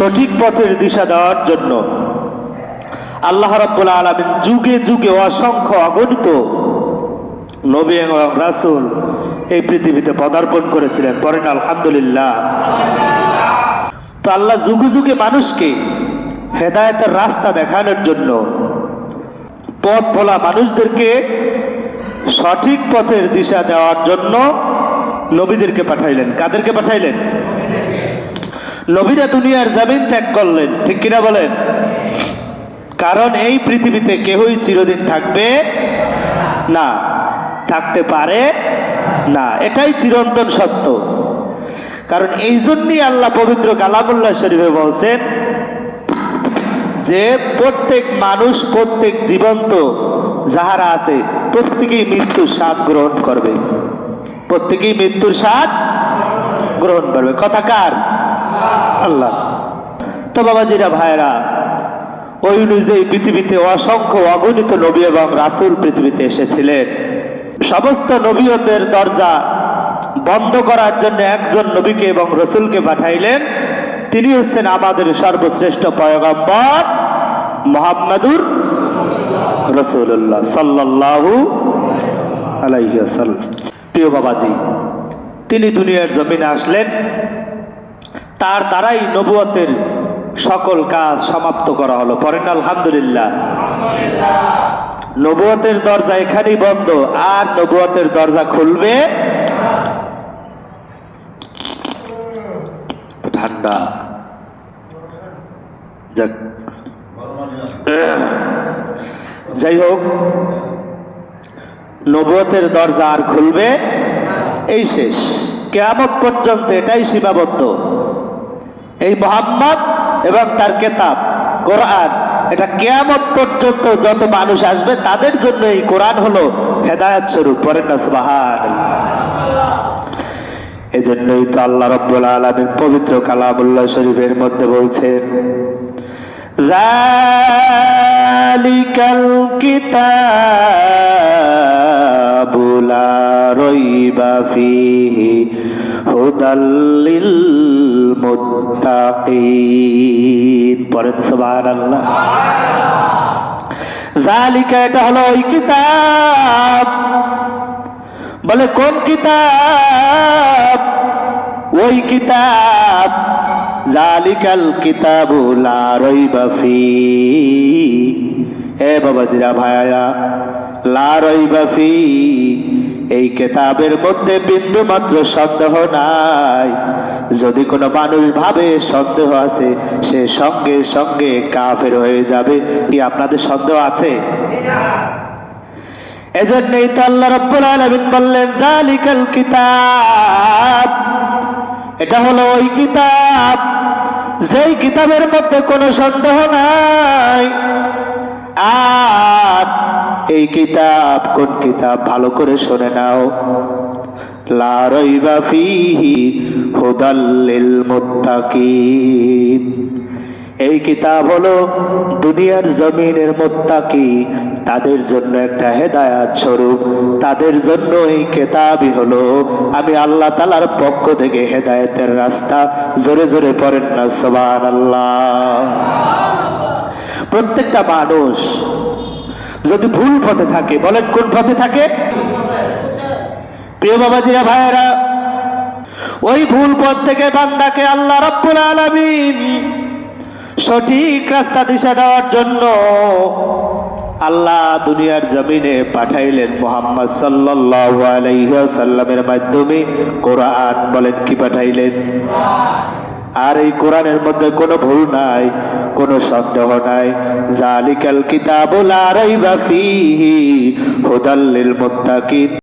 সঠিক পথের দিশা দেওয়ার জন্য। আল্লাহ রাব্বুল আলমিন যুগে যুগে অসংখ্য অগণিত নবী এবং রাসূল এই পৃথিবীতে পদার্পণ করেছিলেন। পরেন আলহামদুলিল্লাহ। তো আল্লাহ যুগে যুগে মানুষকে হেদায়েতের রাস্তা দেখানোর জন্য পথ ভোলা মানুষদেরকে সঠিক পথের দিশা দেওয়ার জন্য নবীদেরকে পাঠাইলেন। কাদেরকে পাঠাইলেন? নবীরা দুনিয়ার জামিন ত্যাগ করলেন, ঠিক কিনা বলেন? কারণ এই পৃথিবীতে কেহই চিরদিন থাকবে না, থাকতে পারে না। এটাই চিরন্তন সত্য। কারণ এই জন্যই আল্লাহ পবিত্র কালামুল্লাহ শরীফে বলছেন যে, প্রত্যেক মানুষ, প্রত্যেক জীবন্ত যাহারা আছে, প্রত্যেকেই মৃত্যুর স্বাদ গ্রহণ করবে। প্রত্যেকেই মৃত্যুর স্বাদ গ্রহণ করবে। কথা কার? আল্লাহ। তো বাবাজিরা ভাইরা ওই অনুযায়ী পৃথিবীতে অসংখ্য অগণিত নবী এবং রাসূল পৃথিবীতে এসেছিলেন। সমস্ত নবীয়তের দরজা বন্ধ করার জন্য একজন নবীকে এবং রসুলকে পাঠাইলেন। তিনি হচ্ছেন আমাদের সর্বশ্রেষ্ঠ পয়গম্বর মোহাম্মদুর রসুল্লাহ সাল্লাল্লাহু আলাইহি আসাল্লাম প্রিয় বাবাজি, তিনি দুনিয়ার জমিনে আসলেন। তার দ্বারাই নবুয়তের সকল কাজ সমাপ্ত করা হলো। পরেন আলহামদুলিল্লাহ। নবুয়তের দরজা এখানেই বন্ধ। আর নবুয়তের দরজা খুলবে? ঠান্ডা। যাক। যাই হোক, নবুয়তের দরজা আর খুলবে? এই শেষ। কেয়ামত পর্যন্ত এটাই সীমাবদ্ধ। এই মোহাম্মদ এবং তার কেতাব, কোরআন, এটা কেয়ামত পর্যন্ত যত মানুষ আসবে তাদের জন্য এই কোরআন হলো হেদায়ত স্বরূপ। পরে না এই এজন্যই তো আল্লাহ রব্বুল আলমীর পবিত্র কালামুল্লাহ শরীফের মধ্যে বলছেন রইবা ফিহি হুদাল্লিল মুত্তাকিন পরে সুবহানাল্লাহ জালিকা এটা হলো ওই কিতাব। বলে, কোন কিতাব? ওই কিতাব জালিকাল কিতাবু লা রাইবা ফি। এ বাবাজিরা ভাইয়া লা রাইবা ফি। এই কেতাবের মধ্যে বিন্দু মাত্র সন্দেহ নাই। যদি কোনো মানুষ ভাবে সন্দেহ আছে, সে সঙ্গে সঙ্গে কাফের হয়ে যাবে। কি আপনাদের সন্দেহ আছে? এজন্যই তো আল্লাহ রব্বুল আলামিন বললেন জালিকাল কিতাব। এটা হলো ওই কিতাব। যেই কিতাবের মধ্যে কোনো সন্দেহ নাই। এই কিতাব কোন কিতাব? ভালো করে শুনে নাও। ফিহি এই কিতাব হলো দুনিয়ার জমিনের মোত্তাকি। তাদের জন্য একটা হেদায়াত স্বরূপ। তাদের জন্য এই কেতাবই হলো, আমি আল্লাহ তালার পক্ষ থেকে হেদায়েতের রাস্তা। জোরে জোরে পড়েন না সবান আল্লাহ প্রত্যেকটা মানুষ যদি ভুল পথে থাকে, বলেন কোন পথে থাকে? প্রিয় বাবাজিরা, ভাইয়েরা, ওই ভুল পথ থেকে বান্দাকে আল্লাহ রব্বুল আলামিন সঠিক রাস্তা, দিশা দেওয়ার জন্য আল্লাহ দুনিয়ার জমিনে পাঠাইলেন মোহাম্মদ সাল্লাল্লাহু আলাইহি সাল্লামের মাধ্যমে কোরআন বলেন কি পাঠাইলেন? আর এই কোরআনের মধ্যে কোনো ভুল নাই, কোনো সন্দেহ নাই। জালিকাল কিতাবুল আরাইবা ফিহি হুদাল্লিল হুদাল লিল মুত্তাকিন।